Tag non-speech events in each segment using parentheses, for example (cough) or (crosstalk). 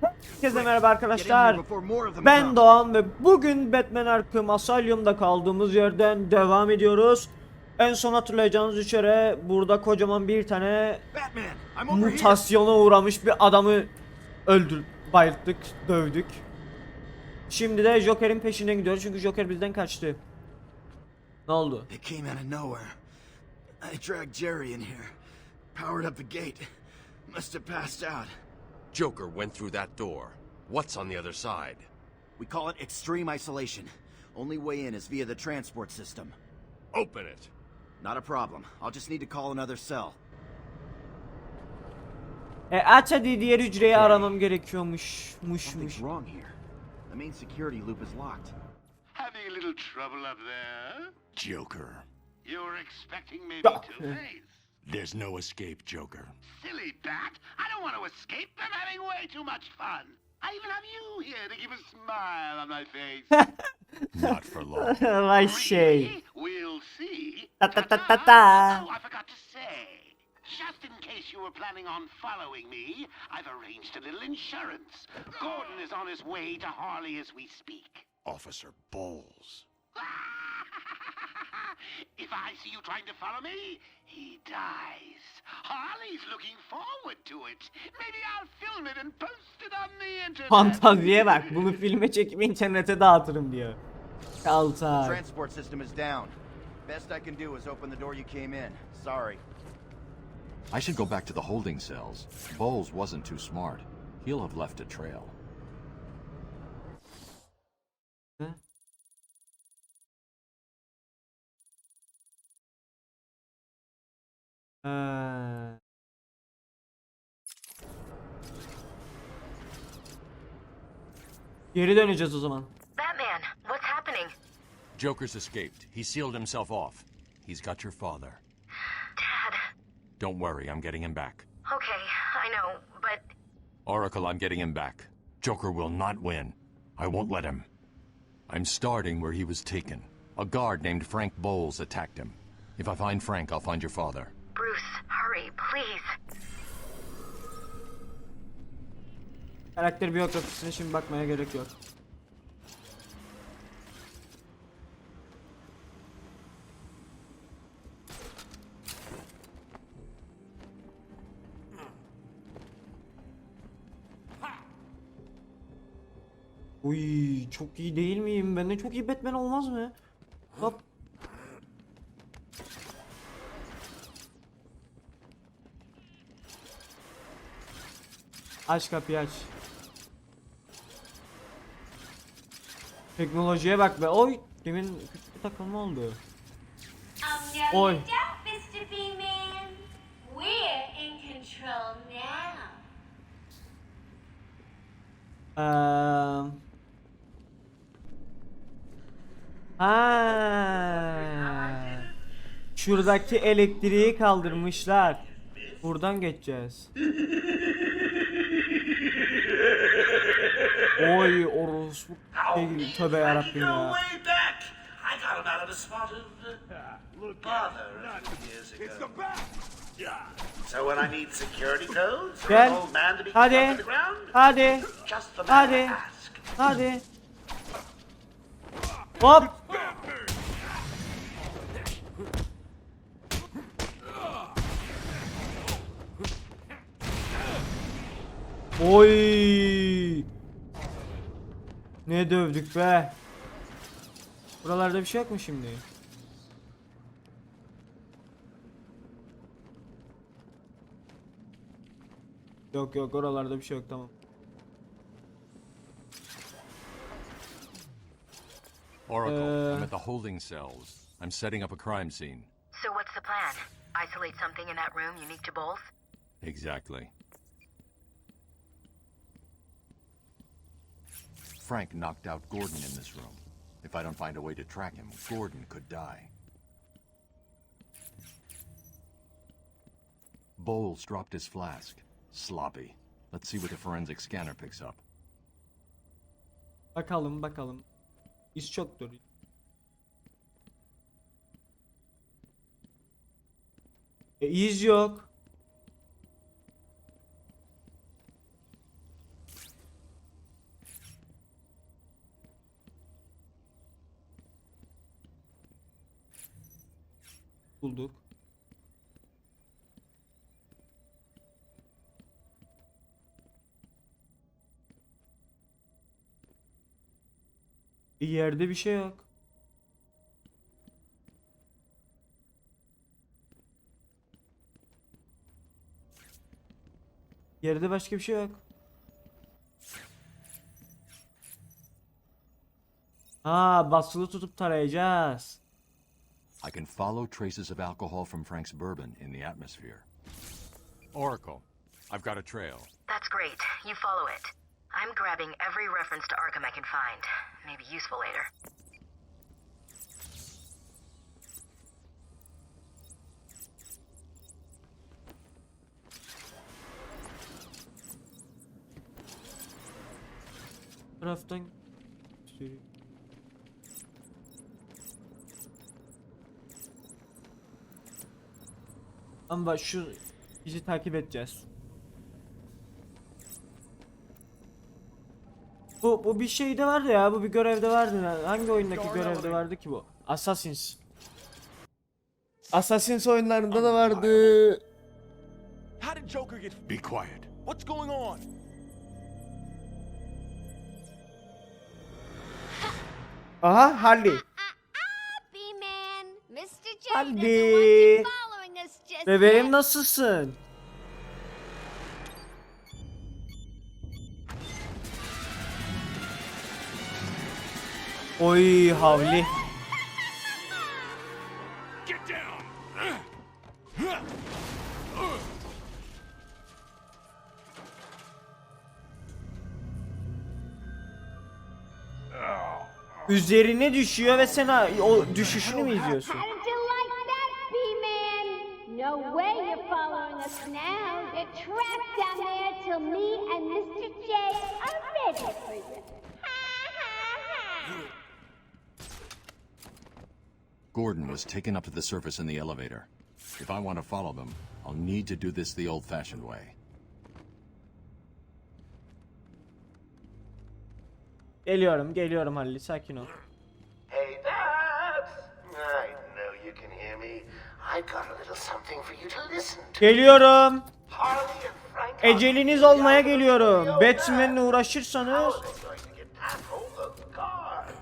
Herkese merhaba arkadaşlar. Ben. Doğan ve bugün Batman Arkham Asylum'da kaldığımız yerden devam ediyoruz. En son hatırlayacağınız üzere burada kocaman bir tane mutasyona uğramış bir adamı öldür, bayılttık, dövdük. Şimdi de Joker'in peşinden gidiyoruz çünkü Joker bizden kaçtı. Ne oldu? I dragged Jerry in here, powered up the gate. Must have passed out. Joker went through that door. What's on the other side? We call it extreme isolation. Only way in is via the transport system. Open it. Not a problem. I'll just need to call another cell. E aç hadi diğer hücreyi aramam gerekiyormuş. Muş Something's muş. wrong here. The main security loop is locked. Having a little trouble up there? Joker. You're expecting maybe Yeah. Two-Face? There's no escape, Joker. Silly bat! I don't want to escape. I'm having way too much fun. I even have you here to keep a smile on my face. (laughs) Not for long. (laughs) Vay şey. Really? We'll see. Ta ta ta ta Ta-ta. ta. Oh, I forgot to say. Just in case you were planning on following me, I've arranged a little insurance. Gordon is on his way to Harley as we speak. Officer Bowles. (laughs) (laughs) if I see you trying to follow me, he dies. Harley's looking forward to it. Maybe I'll film it and post it on the internet. Fantaziye bak. Bunu filme çekip internete dağıtırım diyor. Kaltak. Transport system is down. Best I can do is open the door you came in. Sorry. I should go back to the holding cells. Bowles wasn't too smart. He'll have left a trail. Ha. Geri döneceğiz o zaman. Batman, what's happening? Joker's escaped. He sealed himself off. He's got your father. Dad. Don't worry, I'm getting him back. Okay, I know, but Oracle, I'm getting him back. Joker will not win. I won't let him. I'm starting where he was taken. A guard named Frank Bowles attacked him. If I find Frank, I'll find your father. Bruce, hurry, please. Karakter biyografisine şimdi bakmaya gerek yok. Uy çok iyi değil miyim? Ben de çok iyi Batman olmaz mı? Hop. Aç kapıyı aç. Teknolojiye bak be. Oy. Demin küçük bir takılma oldu. Now. Eee... Ha. Şuradaki elektriği kaldırmışlar. Buradan geçeceğiz. Oy orospu. Şey, tövbe yarabbim ya. way back. I got him out of the spotted uh, bother a few years ago. So when I need security codes for an Gel. old man to be Hadi. Hadi. Hadi. Hadi. Hop. Oy. Ne dövdük be. Buralarda bir şey yok mu şimdi? Yok yok oralarda bir şey yok tamam. Oracle, Uh. I'm at the holding cells. I'm setting up a crime scene. So what's the plan? Isolate something in that room unique to Bowles? Exactly. Frank knocked out Gordon in this room. If I don't find a way to track him, Gordon could die. Bowles dropped his flask. Sloppy. Let's see what the forensic scanner picks up. Bakalım bakalım. İş çoktur. E iz yok. Bulduk. Yerde bir şey yok. Yerde başka bir şey yok. Ha basılı tutup tarayacağız. I can follow traces of alcohol from Frank's bourbon in the atmosphere. Oracle, I've got a trail. That's great. You follow it. I'm grabbing every reference to Arkham I can find. Maybe useful later. taraftan Ama şu bizi takip edeceğiz. Bu bu bir şeyde vardı ya. Bu bir görevde vardı. Hangi oyundaki görevde vardı ki bu? Assassins. Assassin's oyunlarında da vardı. How did Joker get... Be quiet. What's going on? Aha Harley. B-Man, Bebeğim nasılsın? Oy havli. Üzerine düşüyor ve sen o düşüşünü mü izliyorsun? Was taken up to the surface in the elevator. If I want to follow them, I'll need to do this the old-fashioned way. Geliyorum, geliyorum Halil, sakin ol. Hey, Dad! I know you can hear me. I got a little something for you to listen to. Geliyorum. Harley and Frank are Eceliniz olmaya geliyorum. Batman'le uğraşırsanız How are they going to get past all those guards?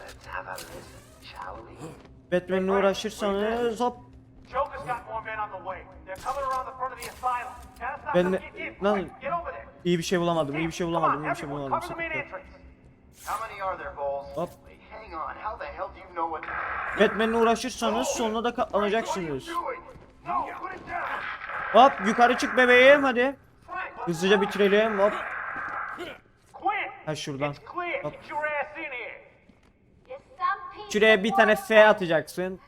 Let's have a listen, shall we? Batman'le uğraşırsanız hop Joker's got more men on the way. They're coming around the front of the asylum. Can't stop Ben in, lan iyi bir şey bulamadım, iyi bir şey bulamadım, iyi bir şey bulamadım. Hop. Batman'le uğraşırsanız sonuna da katlanacaksınız. Hop yukarı çık bebeğim hadi. Hızlıca bitirelim hop. Ha şuradan. Hop. Get your ass in here. Just some people Şuraya bir tane F atacaksın.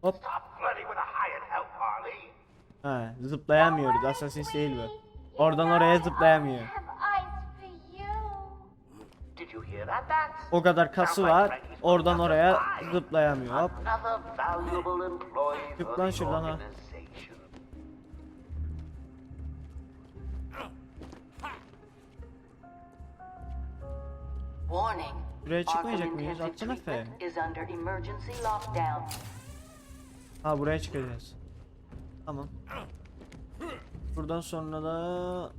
Hop. Ha zıplayamıyoruz. Assassin's değil bu. Oradan oraya zıplayamıyor. O kadar kası var. Oradan oraya zıplayamıyor. Hop. For lan şuradan ha. Warning. Buraya çıkmayacak mıyız? Atsana F. Ha buraya çıkacağız. Tamam. Buradan sonra da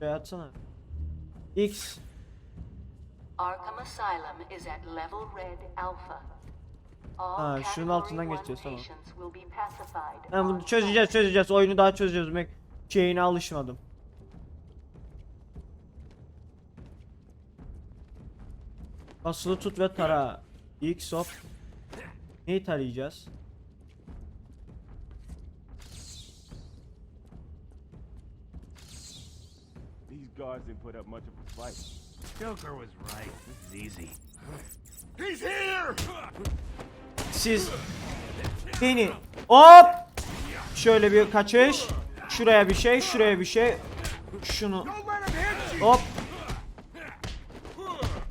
Buraya atsana. X. Arkham Asylum is at level red alpha. Ha, şunun altından geçeceğiz, tamam. Ben bunu çözeceğiz çözeceğiz. Oyunu daha çözeceğiz. Şeyine alışmadım. Basılı tut ve tara. X hop. Neyi tarayacağız? These guards didn't put up much of a fight. Joker was right. This is easy. He's here! Siz beni hop şöyle bir kaçış şuraya bir şey şuraya bir şey şunu hop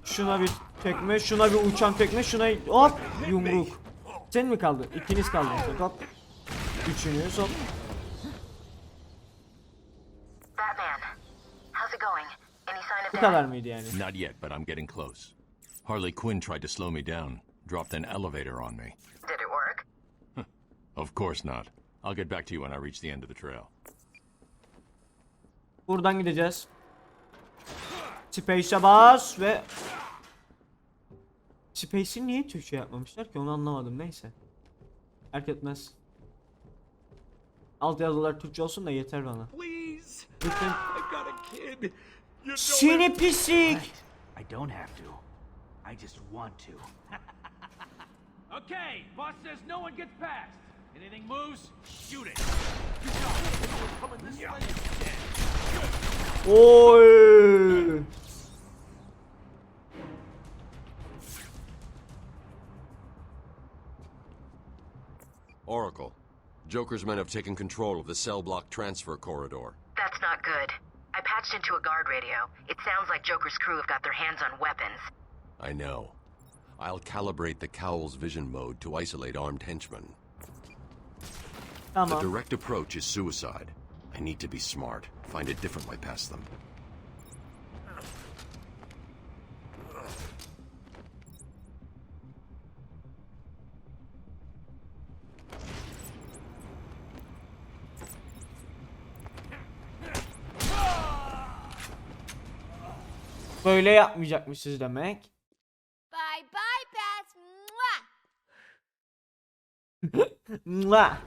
şuna bir tekme şuna bir uçan tekme şuna hop yumruk sen mi kaldın ikiniz kaldınız hop üçünüz hop Batman, how's it going? Any sign of bu kadar mıydı yani Not yet, but I'm getting close. Harley Quinn tried to slow me down, dropped an elevator on me. Did it work? Of course not. I'll get back to you when I reach the end of the trail. Buradan gideceğiz. Space'e bas ve Space'i niye Türkçe yapmamışlar ki onu anlamadım neyse. Fark etmez. Alt yazılar Türkçe olsun da yeter bana. Please. Lütfen. Seni pislik. I don't have to. I just want to. (laughs) Okay, boss says no one gets past. Anything moves, shoot it. Oy. Joker's men have taken control of the cell block transfer corridor. That's not good. I patched into a guard radio. It sounds like Joker's crew have got their hands on weapons. I know. I'll calibrate the Cowl's vision mode to isolate armed henchmen. The Tamam. direct approach is suicide. I need to be smart. Find a different way past them. Böyle yapmayacakmışız demek. Bye bye, Beth. Mwah. (laughs) Mua.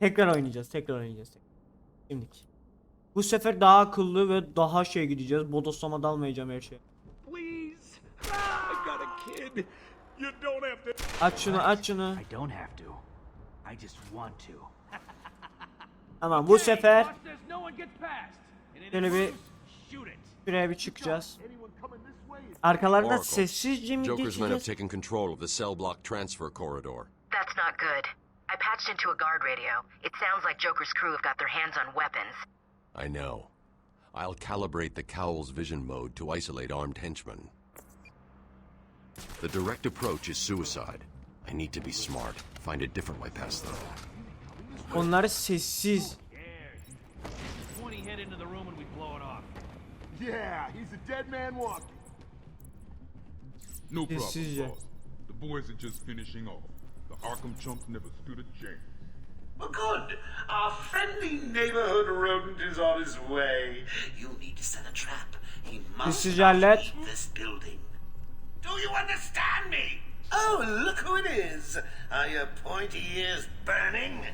Tekrar oynayacağız, tekrar oynayacağız. Şimdiki. Bu sefer daha akıllı ve daha şey gideceğiz. Bodoslama dalmayacağım her şeye. Please. I got a kid. You don't have to. Aç şunu, aç şunu. I don't have to. I just want to. Tamam bu sefer Şöyle bir-. Şuraya bir çıkacağız. Arkalardan Oracle, sessizce mi Joker's men have geçeceğiz? taken control of the cell block transfer corridor. That's not good. I patched into a guard radio. It sounds like Joker's crew have got their hands on weapons. I know. I'll calibrate the Cowl's vision mode to isolate armed henchmen. The direct approach is suicide. I need to be smart. Find a different way past them. Onları sessiz. When he head into the room and we blow it off. Yeah, he's a dead man walking. No problem, boss. The boys are just finishing off. The Arkham chumps never stood a chance. Well, good. Our friendly neighborhood rodent is on his way. You need to set a trap. He must Sessizce not hallet. leave this building. Do you understand me? Oh, look who it is. Are your pointy ears burning?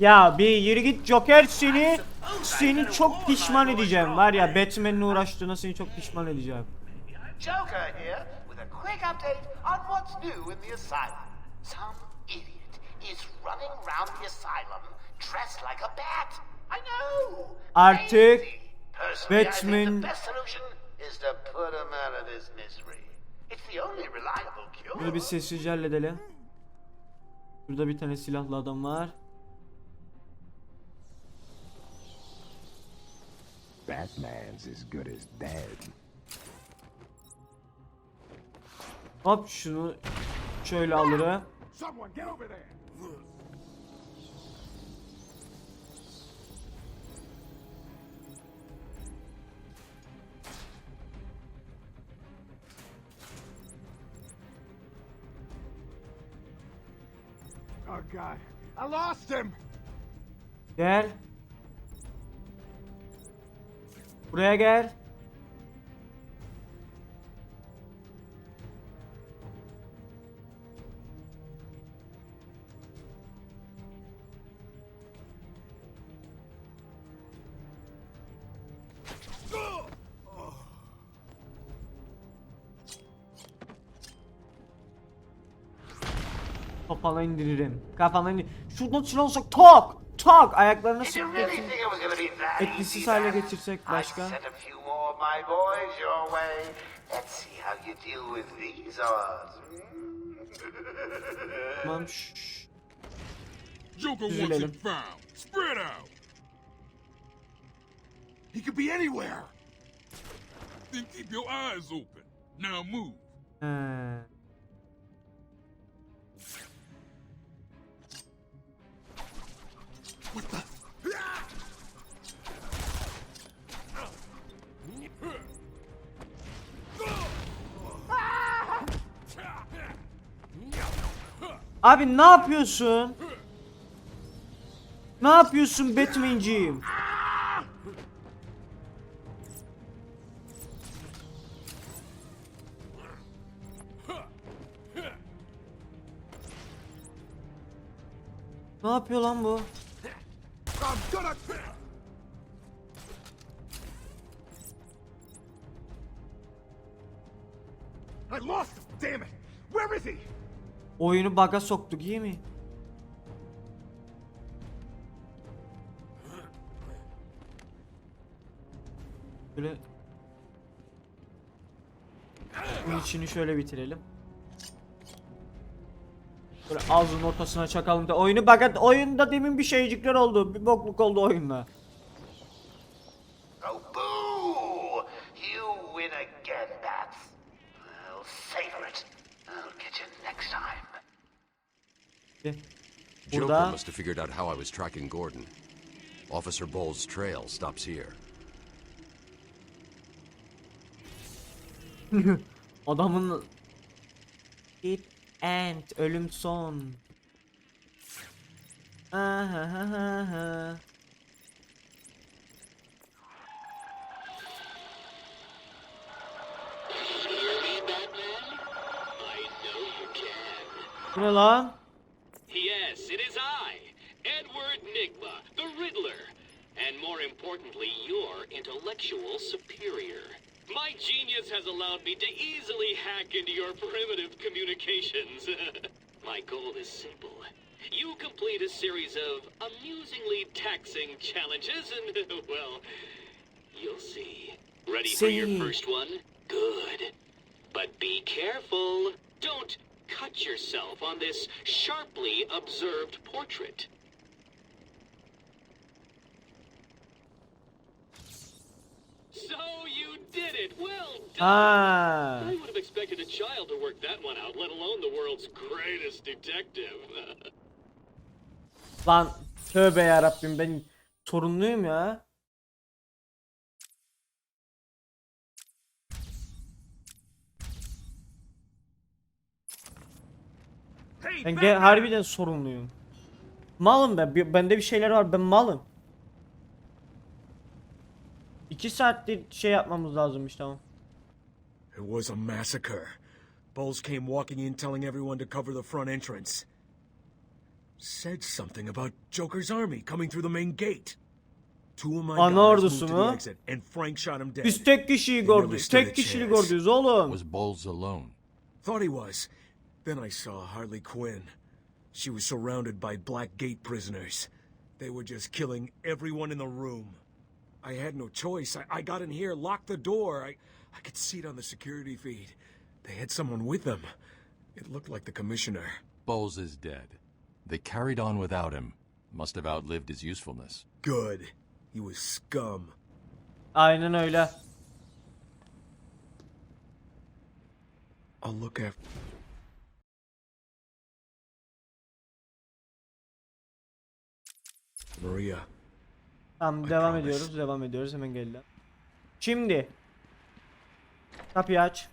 Ya bir yürü git Joker seni. Seni çok pişman edeceğim. Var ya Batman'le uğraştığına seni çok pişman edeceğim. Joker here with a quick update on what's new in the asylum. Some idiot is running around the asylum dressed like a bat. I know. Artık Batman-. Böyle bir sessizce halledelim. Burada bir tane silahlı adam var. Batman's as good as dead. Hop şunu şöyle alırım. Someone get over there. Oh God, I lost him. Gel. Buraya gel. Kafana indiririm. Kafana indir. Şuradan silah sok. Tok! Tok! Ayaklarını Did you sık really getir. think it was gonna be that Etkisiz easy, hale man? getirsek I başka. sent a few more of my boys your way. Let's see how you deal with these odds. Tamam şşş. Joker wants Üzülelim. it found. Spread out. He could be anywhere. Then keep your eyes open. Now move. He. Abi ne yapıyorsun? Ne yapıyorsun Batman'ciyim? Ne yapıyor lan bu? Oyunu baga soktuk iyi mi? Böyle Bunun içini şöyle bitirelim. Böyle ağzının ortasına çakalım da oyunu baga oyunda demin bir şeycikler oldu. Bir bokluk oldu oyunda. Oh, next time. Joker Burada must have figured out how I was tracking Gordon. Officer Bowles' trail stops here. (laughs) adamın It end ölüm son. Ahahaha. Bu ne lan? Importantly, your intellectual superior. My genius has allowed me to easily hack into your primitive communications. (laughs) My goal is simple. You complete a series of amusingly taxing challenges, and, (laughs) well, you'll see. Ready for your first one? Good. But be careful. Don't cut yourself on this sharply observed portrait. So you did it. Well done. Ha. I would have expected a child to work that one out, let alone the world's greatest detective. Lan tövbe ya Rabbim ben sorunluyum ya. Ben ge- harbiden sorunluyum. Malım ben. Bende bir şeyler var. Ben malım. İki saattir şey yapmamız lazımmış tamam. It was a massacre. Bowles came walking in telling everyone to cover the front entrance. Said something about Joker's army coming through the main gate. Two of my Ana guys ordusu moved to the mu? exit and Frank shot him dead. Biz tek kişiyi They never gördük. stood a Tek kişiyi chance. gördünüz oğlum. Was Bowles alone? Thought he was. Then I saw Harley Quinn. She was surrounded by Black Gate prisoners. They were just killing everyone in the room. I had no choice. I, I got in here, locked the door. I, I could see it on the security feed. They had someone with them. It looked like the commissioner. Bowles is dead. They carried on without him. Must have outlived his usefulness. Good. He was scum. Aynen öyle. I'll look after. Maria. Tamam devam ediyoruz. Devam ediyoruz. Hemen geldi. Şimdi. Kapıyı aç.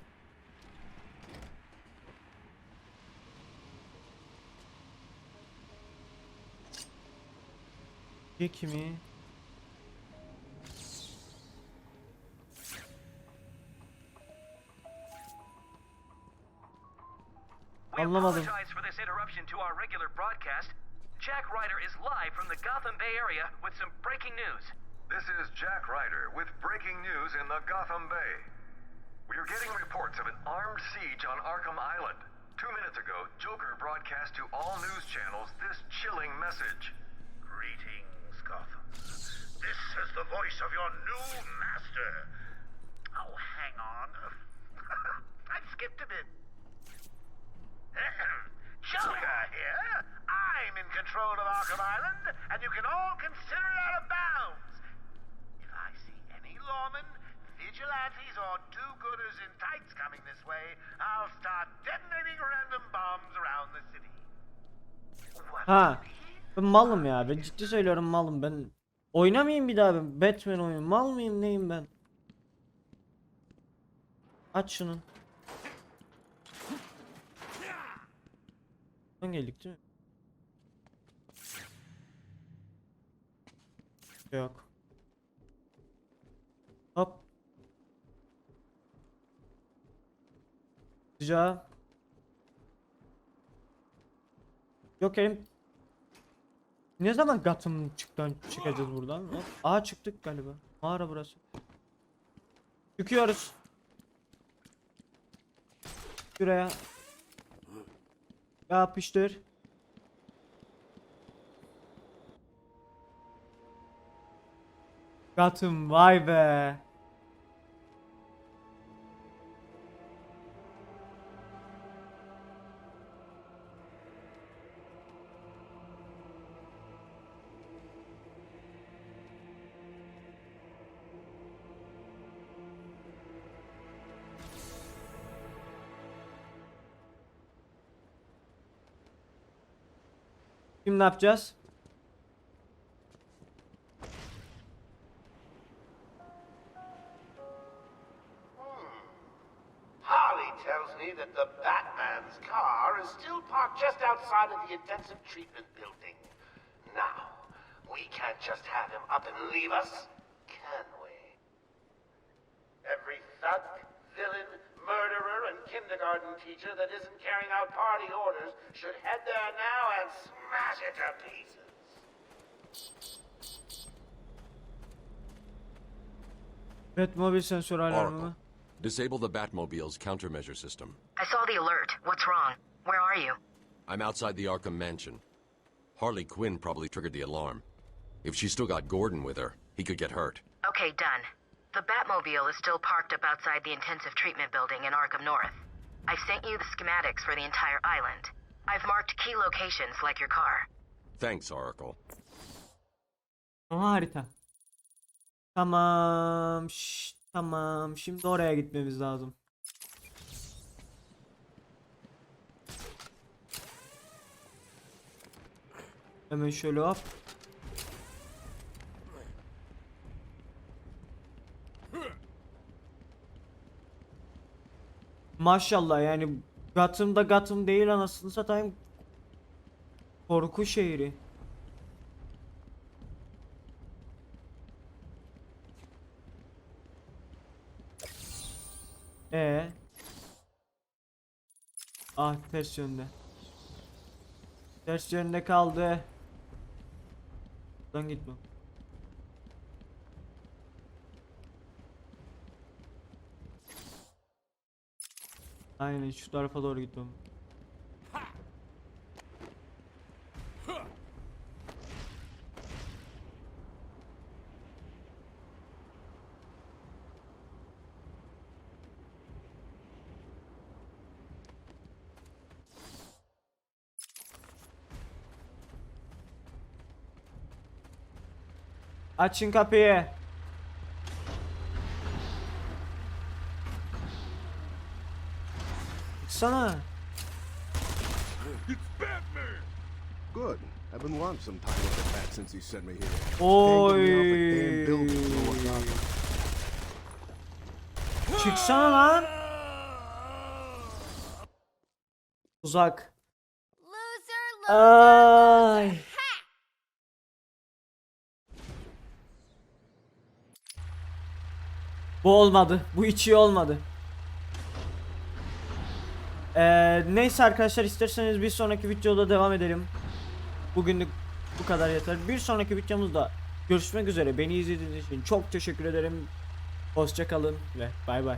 Jack mi? We Anlamadım. Apologize for this interruption to our regular broadcast. Jack Ryder is live from the Gotham Bay area with some breaking news. This is Jack Ryder with breaking news in the Gotham Bay. We are getting reports of an armed siege on Arkham Island. Two minutes ago, Joker broadcast to all news channels this chilling message. Greetings, Gotham. This is the voice of your new master. Oh, hang on. (laughs) I skipped a bit. (clears throat) Joker here. I'm in control of Arkham Island, and you can all consider it out of bounds. If I see any lawmen, vigilantes, or do-gooders in tights coming this way, I'll start detonating random bombs around the city. What? Ha. Ben malım ya. Ben ciddi söylüyorum malım. Ben oynamayayım bir daha ben. Batman oyunu. Mal mıyım neyim ben? Aç şunu. Buradan geldik değil mi? Yok. Hop. Sıcağı. Yok elim. Ne zaman Gotham çıktan çıkacağız buradan? Hop. Aa çıktık galiba. Mağara burası. Çıkıyoruz. Şuraya. Yapıştır. Gotham vay be. Yapacağız? Hmm. Harley tells me that the Batman's car is still parked just outside of the intensive treatment building. Now, we can't just have him up and leave us, can we? Every thug, villain, murderer, and kindergarten teacher that isn't carrying out party orders should head there now and smash it to pieces. Batmobile sensör alarmı? Disable the Batmobile's countermeasure system. I saw the alert. What's wrong? Where are you? I'm outside the Arkham Mansion. Harley Quinn probably triggered the alarm. If she still got Gordon with her, he could get hurt. Okay, done. The Batmobile is still parked up outside the intensive treatment building in Arkham North. I sent you the schematics for the entire island. I've marked key locations like your car. Thanks, Oracle. Aha harita. Tamam. şş, tamam. Şimdi oraya gitmemiz lazım. Hemen şöyle hop. Maşallah yani Gotham'da Gotham değil anasını satayım. Korku şehri. Ee. Ah ters yönde. Ters yönde kaldı. Lan gitme. Aynen şu tarafa doğru gitmem. Açın kapıyı. Sana. Good. I've been wanting some time with the bat since he sent me here. Oy. Çıksana lan. Uzak. Ay. Bu olmadı. Bu hiç iyi olmadı. Ee, neyse arkadaşlar isterseniz bir sonraki videoda devam edelim. Bugünlük bu kadar yeter. Bir sonraki videomuzda görüşmek üzere. Beni izlediğiniz için çok teşekkür ederim. Hoşça kalın ve bay bay.